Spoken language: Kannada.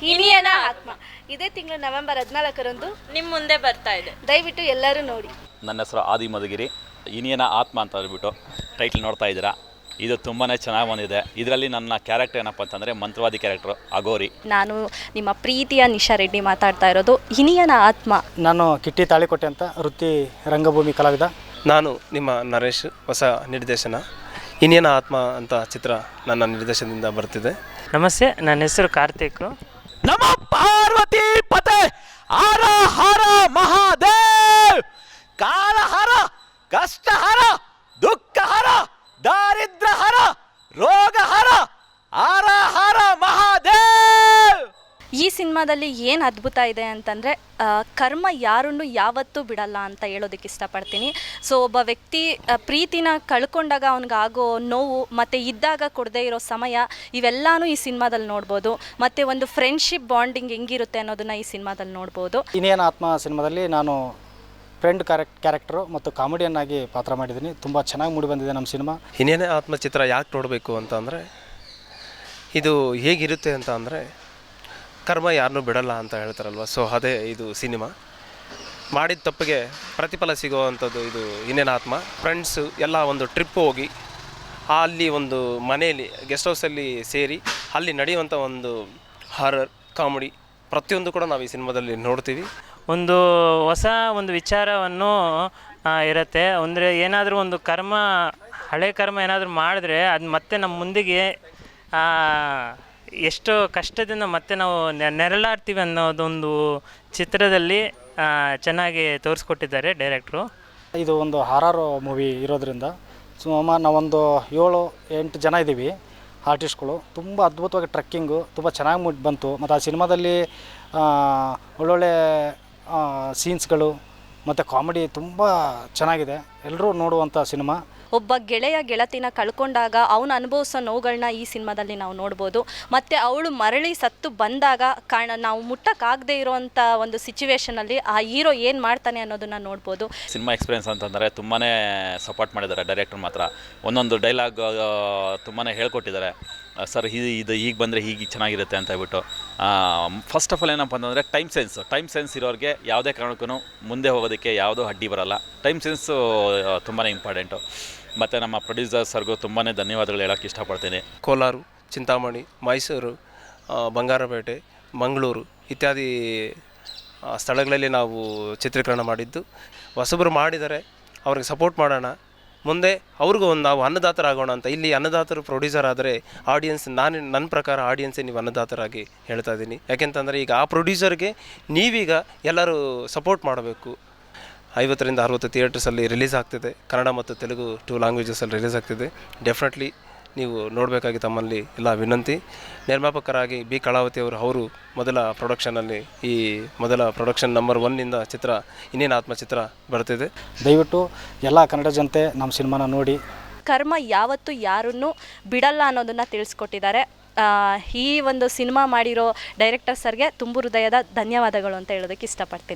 ಹಿನಿಯನ ಆತ್ಮ. ಇದೇ ತಿಂಗಳು ನವೆಂಬರ್ ಹದಿನಾಲ್ಕರಂದು ನಿಮ್ಮ ಮುಂದೆ ಬರ್ತಾ ಇದೆ. ದಯವಿಟ್ಟು ಎಲ್ಲರೂ ನೋಡಿ. ನನ್ನ ಹೆಸರು ಆದಿ ಮಧುಗಿರಿ. ಇನಿಯನ ಆತ್ಮ ಅಂತ ಹೇಳ್ಬಿಟ್ಟು ಟೈಟ್ಲ್ ನೋಡ್ತಾ ಇದ್ದೀರಾ? ಇದು ತುಂಬಾ ಚೆನ್ನಾಗಿ ಬಂದಿದೆ. ಇದರಲ್ಲಿ ನನ್ನ ಕ್ಯಾರೆಕ್ಟರ್ ಏನಪ್ಪ ಅಂತಂದರೆ ಮಂತ್ರವಾದಿ ಕ್ಯಾರೆಕ್ಟರ್ ಅಗೋರಿ ನಾನು ನಿಮ್ಮ ಪ್ರೀತಿಯ ನಿಶಾ ರೆಡ್ಡಿ ಮಾತಾಡ್ತಾ ಇರೋದು ಹಿನಿಯನ ಆತ್ಮ. ನಾನು ಕಿಟ್ಟಿ ತಾಳಿಕೊಟ್ಟೆ ಅಂತ ವೃತ್ತಿ ರಂಗಭೂಮಿ ಕಲಾವಿದ. ನಾನು ನಿಮ್ಮ ನರೇಶ್ ಹೊಸ ನಿರ್ದೇಶನ. ಇನ್ನೇನ ಆತ್ಮ ಅಂತ ಚಿತ್ರ ನನ್ನ ನಿರ್ದೇಶನದಿಂದ ಬರ್ತಿದೆ. ನಮಸ್ತೆ ನನ್ನ ಹೆಸರು ಕಾರ್ತಿಕ್. नमः पार्वती ಈ ಸಿನಿಮಾದಲ್ಲಿ ಏನು ಅದ್ಭುತ ಇದೆ ಅಂತಂದರೆ ಕರ್ಮ ಯಾರನ್ನು ಯಾವತ್ತೂ ಬಿಡಲ್ಲ ಅಂತ ಹೇಳೋದಕ್ಕೆ ಇಷ್ಟಪಡ್ತೀನಿ. ಸೊ ಒಬ್ಬ ವ್ಯಕ್ತಿ ಪ್ರೀತಿನ ಕಳ್ಕೊಂಡಾಗ ಅವನಿಗಾಗೋ ನೋವು ಮತ್ತು ಇದ್ದಾಗ ಕೊಡದೇ ಇರೋ ಸಮಯ ಇವೆಲ್ಲನೂ ಈ ಸಿನಿಮಾದಲ್ಲಿ ನೋಡ್ಬೋದು. ಮತ್ತು ಒಂದು ಫ್ರೆಂಡ್ಶಿಪ್ ಬಾಂಡಿಂಗ್ ಹೆಂಗಿರುತ್ತೆ ಅನ್ನೋದನ್ನ ಈ ಸಿನಿಮಾದಲ್ಲಿ ನೋಡ್ಬೋದು. ಇನ್ನೇನು ಆತ್ಮ ಸಿನಿಮಾದಲ್ಲಿ ನಾನು ಫ್ರೆಂಡ್ ಕ್ಯಾರೆಕ್ಟ್ ಕ್ಯಾರೆಕ್ಟರು ಮತ್ತು ಕಾಮಿಡಿಯನ್ ಆಗಿ ಪಾತ್ರ ಮಾಡಿದ್ದೀನಿ. ತುಂಬ ಚೆನ್ನಾಗಿ ಮೂಡಿ ಬಂದಿದೆ ನಮ್ಮ ಸಿನಿಮಾ. ಇನ್ನೇನೇ ಆತ್ಮ ಚಿತ್ರ ಯಾಕೆ ನೋಡಬೇಕು ಅಂತ ಅಂದರೆ ಇದು ಹೇಗಿರುತ್ತೆ ಅಂತ ಅಂದರೆ ಕರ್ಮ ಯಾರನ್ನೂ ಬಿಡಲ್ಲ ಅಂತ ಹೇಳ್ತಾರಲ್ವ? ಸೊ ಅದೇ ಇದು ಸಿನಿಮಾ. ಮಾಡಿದ ತಪ್ಪಿಗೆ ಪ್ರತಿಫಲ ಸಿಗೋವಂಥದ್ದು ಇದು ಇನ್ನೇನು ಆತ್ಮ. ಫ್ರೆಂಡ್ಸು ಎಲ್ಲ ಒಂದು ಟ್ರಿಪ್ ಹೋಗಿ, ಅಲ್ಲಿ ಒಂದು ಮನೆಯಲ್ಲಿ ಗೆಸ್ಟ್ ಹೌಸಲ್ಲಿ ಸೇರಿ, ಅಲ್ಲಿ ನಡೆಯುವಂಥ ಒಂದು ಹಾರರ್ ಕಾಮಿಡಿ ಪ್ರತಿಯೊಂದು ಕೂಡ ನಾವು ಈ ಸಿನಿಮಾದಲ್ಲಿ ನೋಡ್ತೀವಿ. ಒಂದು ಹೊಸ ಒಂದು ವಿಚಾರವನ್ನು ಇರುತ್ತೆ. ಅಂದರೆ ಏನಾದರೂ ಒಂದು ಕರ್ಮ, ಹಳೆ ಕರ್ಮ ಏನಾದರೂ ಮಾಡಿದ್ರೆ ಅದು ಮತ್ತೆ ನಮ್ಮ ಮುಂದಿಗೆ ಎಷ್ಟು ಕಷ್ಟದಿಂದ ಮತ್ತೆ ನಾವು ನೆರಳಾಡ್ತೀವಿ ಅನ್ನೋದೊಂದು ಚಿತ್ರದಲ್ಲಿ ಚೆನ್ನಾಗಿ ತೋರಿಸ್ಕೊಟ್ಟಿದ್ದಾರೆ ಡೈರೆಕ್ಟ್ರು. ಇದು ಒಂದು ಹಾರಾರು ಮೂವಿ ಇರೋದ್ರಿಂದ ಸುಮಾರು ನಾವೊಂದು ಏಳು, ಎಂಟು ಜನ ಇದ್ದೀವಿ ಆರ್ಟಿಸ್ಟ್ಗಳು. ತುಂಬ ಅದ್ಭುತವಾಗಿ ಟ್ರಕ್ಕಿಂಗು, ತುಂಬ ಚೆನ್ನಾಗಿ ಬಂತು. ಮತ್ತು ಆ ಸಿನಿಮಾದಲ್ಲಿ ಒಳ್ಳೊಳ್ಳೆ ಸೀನ್ಸ್ಗಳು ಮತ್ತು ಕಾಮಿಡಿ ತುಂಬ ಚೆನ್ನಾಗಿದೆ. ಎಲ್ಲರೂ ನೋಡುವಂಥ ಸಿನಿಮಾ. ಒಬ್ಬ ಗೆಳೆಯ ಗೆಳತಿನ ಕಳ್ಕೊಂಡಾಗ ಅವನು ಅನುಭವಿಸೋ ನೋವುಗಳನ್ನ ಈ ಸಿನಿಮಾದಲ್ಲಿ ನಾವು ನೋಡ್ಬೋದು. ಮತ್ತು ಅವಳು ಮರಳಿ ಸತ್ತು ಬಂದಾಗ ಕಾಣ ನಾವು ಮುಟ್ಟಕ್ಕಾಗದೆ ಇರೋವಂಥ ಒಂದು ಸಿಚುವೇಶನಲ್ಲಿ ಆ ಹೀರೋ ಏನು ಮಾಡ್ತಾನೆ ಅನ್ನೋದನ್ನ ನೋಡ್ಬೋದು. ಸಿನಿಮಾ ಎಕ್ಸ್ಪೀರಿಯನ್ಸ್ ಅಂತಂದರೆ ತುಂಬಾ ಸಪೋರ್ಟ್ ಮಾಡಿದ್ದಾರೆ ಡೈರೆಕ್ಟರ್ ಮಾತ್ರ. ಒಂದೊಂದು ಡೈಲಾಗ್ ತುಂಬಾ ಹೇಳ್ಕೊಟ್ಟಿದ್ದಾರೆ. ಸರ್ ಇದು ಇದು ಈಗ ಬಂದರೆ ಹೀಗೆ ಚೆನ್ನಾಗಿರುತ್ತೆ ಅಂತ ಹೇಳ್ಬಿಟ್ಟು. ಫಸ್ಟ್ ಆಫ್ ಆಲ್ ಏನಪ್ಪ ಅಂತಂದರೆ ಟೈಮ್ ಸೆನ್ಸ್ ಟೈಮ್ ಸೆನ್ಸ್ ಇರೋರಿಗೆ ಯಾವುದೇ ಕಾರಣಕ್ಕೂ ಮುಂದೆ ಹೋಗೋದಕ್ಕೆ ಯಾವುದೂ ಅಡ್ಡಿ ಬರಲ್ಲ. ಟೈಮ್ ಸೆನ್ಸು ತುಂಬಾ ಇಂಪಾರ್ಟೆಂಟು ಮತ್ತು ನಮ್ಮ ಪ್ರೊಡ್ಯೂಸರ್ ಸರ್ಗೂ ತುಂಬಾ ಧನ್ಯವಾದಗಳು ಹೇಳೋಕೆ ಇಷ್ಟಪಡ್ತೀನಿ. ಕೋಲಾರು, ಚಿಂತಾಮಣಿ, ಮೈಸೂರು ಬಂಗಾರಪೇಟೆ, ಮಂಗಳೂರು ಇತ್ಯಾದಿ ಸ್ಥಳಗಳಲ್ಲಿ ನಾವು ಚಿತ್ರೀಕರಣ ಮಾಡಿದ್ದು. ಹೊಸಬರು ಮಾಡಿದರೆ ಅವ್ರಿಗೆ ಸಪೋರ್ಟ್ ಮಾಡೋಣ. ಮುಂದೆ ಅವ್ರಿಗೂ ಒಂದು ನಾವು ಅನ್ನದಾತರಾಗೋಣ ಅಂತ. ಇಲ್ಲಿ ಅನ್ನದಾತರು ಪ್ರೊಡ್ಯೂಸರ್ ಆದರೆ ಆಡಿಯನ್ಸ್ ನಾನು ನನ್ನ ಪ್ರಕಾರ ಆಡಿಯನ್ಸೇ ನೀವು ಅನ್ನದಾತರಾಗಿ ಹೇಳ್ತಾ ಇದ್ದೀನಿ. ಯಾಕೆಂತಂದರೆ ಈಗ ಆ ಪ್ರೊಡ್ಯೂಸರ್ಗೆ ನೀವೀಗ ಎಲ್ಲರೂ ಸಪೋರ್ಟ್ ಮಾಡಬೇಕು. ಐವತ್ತರಿಂದ ಅರವತ್ತು ಥಿಯೇಟರ್ಸಲ್ಲಿ ರಿಲೀಸ್ ಆಗ್ತಿದೆ. ಕನ್ನಡ ಮತ್ತು ತೆಲುಗು ಟೂ ಲ್ಯಾಂಗ್ವೇಜಸಲ್ಲಿ ರಿಲೀಸ್ ಆಗ್ತಿದೆ. ಡೆಫಿನೆಟ್ಲಿ ನೀವು ನೋಡಬೇಕಾಗಿ ತಮ್ಮಲ್ಲಿ ಎಲ್ಲ ವಿನಂತಿ. ನಿರ್ಮಾಪಕರಾಗಿ ಬಿ ಕಳಾವತಿ ಅವರು ಅವರು ಮೊದಲ ಪ್ರೊಡಕ್ಷನಲ್ಲಿ ಈ ಮೊದಲ ಪ್ರೊಡಕ್ಷನ್ ನಂಬರ್ ಒನ್ನಿಂದ ಚಿತ್ರ ಇನ್ನೇನು ಆತ್ಮಚಿತ್ರ ಬರ್ತಿದೆ ದಯವಿಟ್ಟು ಎಲ್ಲ ಕನ್ನಡ ಜನತೆ ನಮ್ಮ ಸಿನಿಮಾನ ನೋಡಿ. ಕರ್ಮ ಯಾವತ್ತೂ ಯಾರನ್ನು ಬಿಡಲ್ಲ ಅನ್ನೋದನ್ನು ತಿಳಿಸ್ಕೊಟ್ಟಿದ್ದಾರೆ. ಈ ಒಂದು ಸಿನಿಮಾ ಮಾಡಿರೋ ಡೈರೆಕ್ಟರ್ ಸರ್ಗೆ ತುಂಬು ಹೃದಯದ ಧನ್ಯವಾದಗಳು ಅಂತ ಹೇಳೋದಕ್ಕೆ ಇಷ್ಟಪಡ್ತೀನಿ.